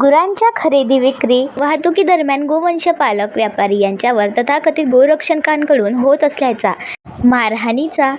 गुरांच्या खरेदी विक्री वाहतुकीदरम्यान गोवंश पालक व्यापारी यांच्यावर तथाकथित गोरक्षकांकडून होत असल्याचा मारहाणीचा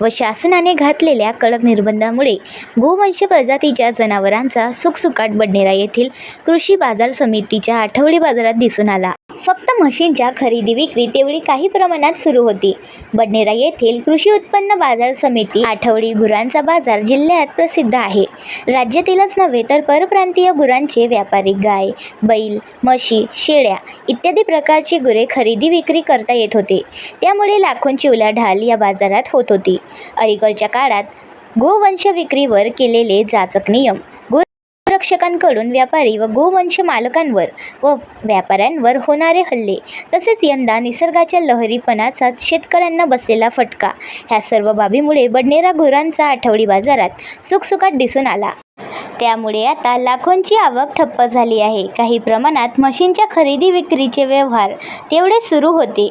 व शासनाने घातलेल्या कडक निर्बंधामुळे गोवंश प्रजातीच्या जनावरांचा सुखसुकाट बडनेरा येथील कृषी बाजार समितीच्या आठवडी बाजारात दिसून आला. फक्त म्हशींच्या खरेदी विक्री तेवढी काही प्रमाणात सुरू होती. बडनेरा येथील कृषी उत्पन्न बाजार समिती आठवडी गुरांचा बाजार जिल्ह्यात प्रसिद्ध आहे. राज्यातीलच नव्हे तर परप्रांतीय गुरांचे व्यापारी गाय बैल म्हशी शेळ्या इत्यादी प्रकारची गुरे खरेदी विक्री करता येत होते. त्यामुळे लाखोंची उलाढाल या बाजारात होत होती. अलीकडच्या काळात गोवंश विक्रीवर केलेले जाचक नियम गोरक्षकांकडून व्यापारी व गोवंश मालकांवर व व्यापाऱ्यांवर होणारे हल्ले तसेच यंदा निसर्गाच्या लहरीपणाचा शेतकऱ्यांना बसलेला फटका ह्या सर्व बाबीमुळे बडनेरा गुरांचा आठवडी बाजारात सुखसुखात दिसून आला. त्यामुळे आता लाखोंची आवक ठप्प झाली आहे. काही प्रमाणात म्हशींच्या खरेदी विक्रीचे व्यवहार तेवढे सुरू होते.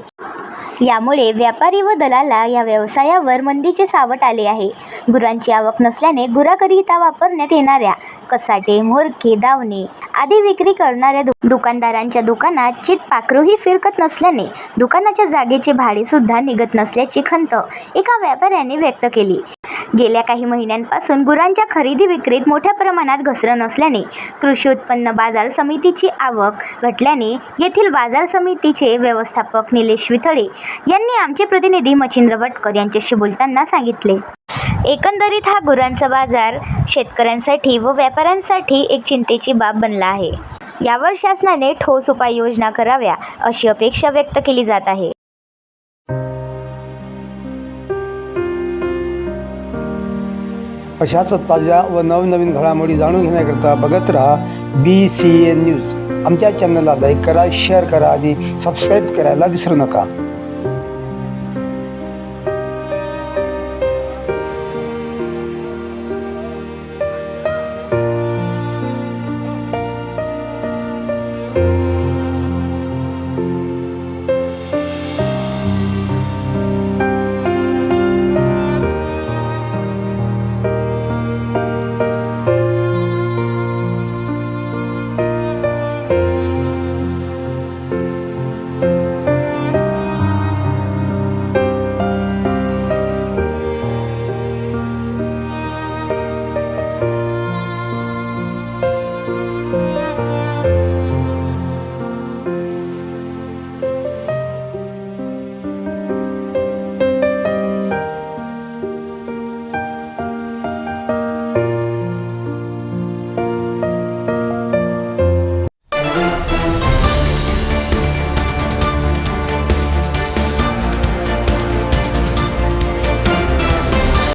यामुळे व्यापारी व दलाला या व्यवसायावर मंदीचे सावट आले आहे. गुरांची आवक नसल्याने गुराकरिता वापरण्यात येणाऱ्या कसाटे मोरके दावणे आदी विक्री करणाऱ्या दु दुकानदारांच्या दुकानात चिट पाखरूही फिरकत नसल्याने दुकानाच्या जागेचे भाडेसुद्धा निघत नसल्याची खंत एका व्यापाऱ्याने व्यक्त केली. गेल्या काही महिन्यांपासून गुरांच्या खरेदी विक्रीत मोठ्या प्रमाणात घसरण असल्याने कृषी उत्पन्न बाजार समितीची आवक घटल्याने येथील बाजार समितीचे व्यवस्थापक निलेश विथळे यांनी आमचे प्रतिनिधी मच्छिंद्र भटकर यांच्याशी बोलताना सांगितले. एकंदरीत हा गुरांचा बाजार शेतकऱ्यांसाठी व व्यापाऱ्यांसाठी एक चिंतेची बाब बनला आहे. यावर शासनाने ठोस उपाययोजना कराव्या अशी अपेक्षा व्यक्त केली जात आहे. अशाच ताज्या व नवनवीन घडामोडी जाणून घेण्याकरता बघत राहा बी सी एन न्यूज आमच्या चॅनलला लाईक करा शेअर करा आणि सबस्क्राईब करायला विसरू नका.